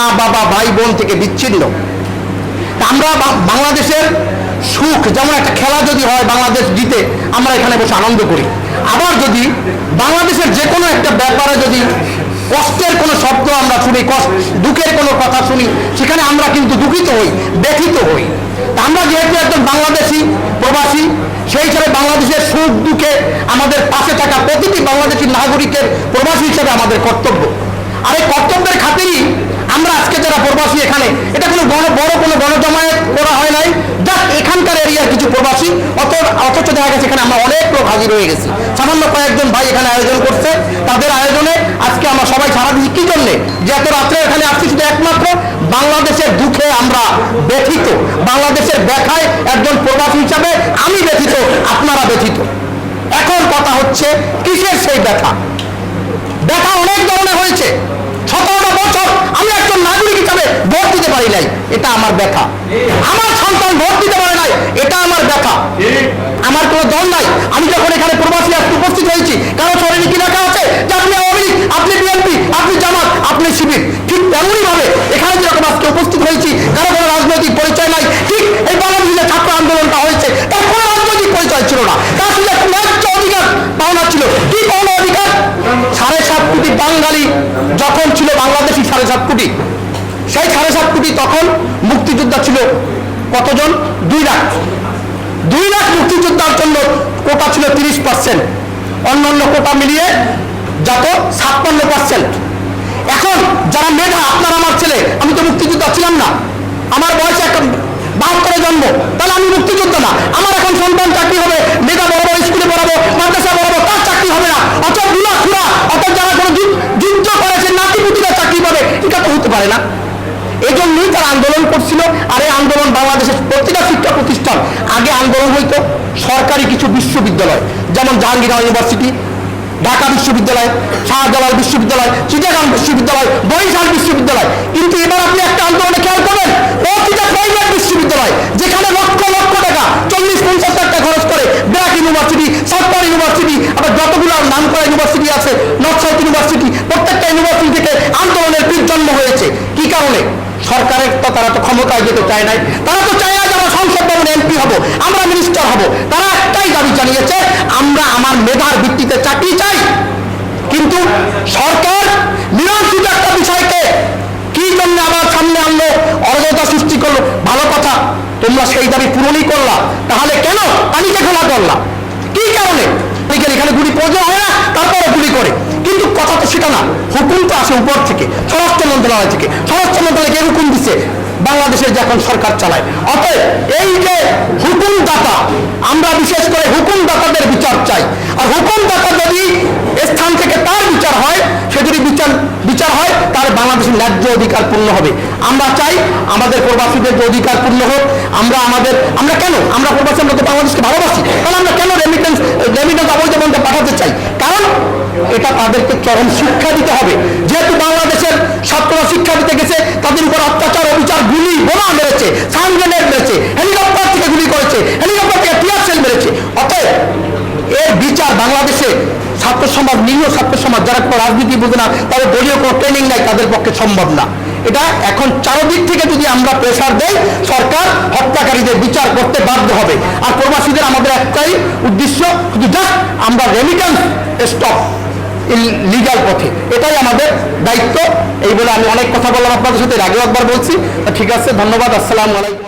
মা, বাবা, ভাই, বোন থেকে বিচ্ছিন্ন। আমরা বাংলাদেশের সুখ, যেমন একটা খেলা যদি হয় বাংলাদেশ জিতে, আমরা এখানে বসে আনন্দ করি। আবার যদি বাংলাদেশের যে কোনো একটা ব্যাপারে যদি কষ্টের কোনো শব্দ আমরা শুনি, কষ্ট, দুঃখের কোনো কথা শুনি, সেখানে আমরা কিন্তু দুঃখিত হই, ব্যথিত হই। আমরা যেহেতু একজন বাংলাদেশি, প্রবাসী, সেই হিসাবে বাংলাদেশের সুখ, দুঃখে আমাদের পাশে থাকা প্রতিটি বাংলাদেশি নাগরিকের প্রবাসী হিসেবে আমাদের কর্তব্য। আর এই কর্তব্যের খাতিরই আমরা আজকে যারা প্রবাসী এখানে এটা কোনো বড় বড় কোনো গণজমায়েত করা হয় নাই জাস্ট এখানকার এরিয়ার কিছু প্রবাসী অথচ দেখা গেছে এখানে আমরা অনেক লোক হাজির হয়ে গেছি। সামান্য কয়েকজন ভাই এখানে আয়োজন করছে। তাদের আয়োজনে আজকে আমরা সবাই সারা দিচ্ছি। কি জন্যে? যে এত রাত্রে এখানে আসছি শুধু একমাত্র বাংলাদেশের দুঃখে আমরা ব্যথিত। বাংলাদেশের ব্যথায় একজন প্রবাসী হিসাবে আমি ব্যথিত, আপনারা ব্যথিত। এখন কথা হচ্ছে, কিসের সেই ব্যথা? ব্যথা অনেক ধরনের হয়েছে। সতেরোটা বছর আমি একজন নাগরিক হিসাবে ভোট দিতে পারি নাই। এটা আমার ব্যথা। আমার সন্তান ভোট দিতে পারে এটা আমার ব্যথা। আমার কোনো দল নাই। আমি যখন এখানে প্রবাসী আজকে উপস্থিত হয়েছি কারও শরীরে কি লেখা আছে? যে আপনি আওয়ামী লীগ, আপনি বিএনপি আপনি জামাত আপনি শিবির। ঠিক তেমনই ভাবে এখানে যেরকম আজকে উপস্থিত হয়েছি কারও কোনো রাজনৈতিক পরিচয় নাই। ঠিক এই বাংলাদেশে ছাত্র আন্দোলনটা হয়েছে তার কোনো রাজনৈতিক পরিচয় ছিল না। তার শুধু একটা ন্যায্য অধিকার পাওনা ছিল। কি পাওনা অধিকার? সাড়ে সাত কোটি বাঙালি যখন ছিল বাংলাদেশি সাড়ে সাত কোটি। সেই সাড়ে সাত কোটি তখন মুক্তিযোদ্ধা ছিল কতজন? দুই লাখ। দুই লাখ মুক্তিযোদ্ধার জন্য কোটা ছিল তিরিশ পার্সেন্ট। অন্যান্য কোটা মিলিয়ে যত ছাপ্পান্ন পার্সেন্ট। এখন যারা মেধা, আপনার আমার ছেলে, আমি তো মুক্তিযোদ্ধা ছিলাম না। আমার বয়স একটা বাহাত্তরে জন্ম, তাহলে আমি মুক্তিযোদ্ধা না। আমার এখন সন্তান চাকরি হবে, মেধা বড় স্কুলে পড়াবো, মাদ্রাসা পড়াবো তার চাকরি হবে না। অত দুলা খুরা অত যারা কোনো যুদ্ধ- করেছে নাতিপুতিরা চাকরি পাবে, এটা তো হতে পারে না। এই জন্যই তারা আন্দোলন করছিল, আর আন্দোলন হইতো সরকারি কিছু বিশ্ববিদ্যালয়, যেমন জাহাঙ্গীর ইউনিভার্সিটি ঢাকা বিশ্ববিদ্যালয়, শাহজালাল বিশ্ববিদ্যালয়, চিটাগাং বিশ্ববিদ্যালয়, বরিশাল বিশ্ববিদ্যালয়। কিন্তু এবার আপনি একটা আন্দোলনে খেয়াল করবেন, প্রতিটা প্রাইভেট বিশ্ববিদ্যালয়, যেখানে লক্ষ লক্ষ টাকা, চল্লিশ পঞ্চাশ টাকা খরচ করে ব্র্যাক ইউনিভার্সিটি সাউথপার ইউনিভার্সিটি, আবার যতগুলো নাম করা ইউনিভার্সিটি আছে, নর্থ সাউথ ইউনিভার্সিটি, প্রত্যেকটা ইউনিভার্সিটি থেকে আন্দোলনের জন্ম হয়েছে। কি কারণে? সরকারের তো তারা তো ক্ষমতায় যেতে চায় নাই। তারা আমরা এমপি হব, আমরা মিনিস্টার হব। তারা একটাই দাবি জানিয়েছে, আমরা আমার মেধার ভিত্তিতে চাকরি চাই। কিন্তু সরকার মীমাংসিত একটা বিষয়কে কি জন্য আবার সামনে আনলো? অরাজকতা সৃষ্টি করল। ভালো কথা, তোমরা সেই দাবি পূরণই করলা। তাহলে কেন পানিকে খোলা করলা? কি কারণে? এখানে গুলি প্রয়োজন হয় না, তারপরে গুলি করে। কিন্তু কথা তো সেটা না হুকুম তো আসে উপর থেকে, স্বরাষ্ট্র মন্ত্রণালয় থেকে। স্বরাষ্ট্র মন্ত্রণালয়কে হুকুম দিছে? বাংলাদেশের যে এখন সরকার চালায়। অতএব এই যে হুকুমদাতা, আমরা বিশেষ করে হুকুমদাতাদের বিচার চাই। আর হুকুমদাতা যদি স্থান থেকে তার বিচার হয়, সে যদি বিচার বিচার হয়, তার বাংলাদেশের ন্যায্য অধিকার পূর্ণ হবে। আমরা চাই আমাদের প্রবাসীদের যে অধিকার পূর্ণ হোক, আমরা আমাদের আমরা কেন? আমরা প্রবাসী, আমরা তো বাংলাদেশকে ভালোবাসি। তাহলে আমরা কেন রেমিটেন্স রেমিটেন্স অবৈধ বন্ধে পাঠাতে চাই? কারণ এটা তাদেরকে চরম শিক্ষা দিতে হবে। যেহেতু বাংলাদেশের ছাত্ররা শিক্ষা দিতে গেছে, তাদের উপর অত্যাচার, অবিচার, গুলি, বোমা মেরেছে সান গ্রেনেড মেরেছে, হেলিকপ্টার থেকে গুলি করেছে হেলিকপ্টার থেকে টিয়ার সেল মেরেছে। অতএব এর বিচার বাংলাদেশে ছাত্র সমাজ, নিরীহ ছাত্র সমাজ যারা কোনো রাজনীতি বোঝে না, তাদের দলীয় কোনো ট্রেনিং নাই, তাদের পক্ষে সম্ভব না। এটা এখন চারদিক থেকে যদি আমরা প্রেশার দেই, সরকার হত্যাকারীদের বিচার করতে বাধ্য হবে। আর প্রবাসীদের আমাদের একটাই উদ্দেশ্য, শুধু জাস্ট আমরা রেমিটেন্স স্টপ লিগাল পথে। এটাই আমাদের দায়িত্ব। এই বলে আমি অনেক কথা বললাম আপনাদের সাথে। আগেও একবার বলছি। ঠিক আছে, ধন্যবাদ। আসসালামু আলাইকুম।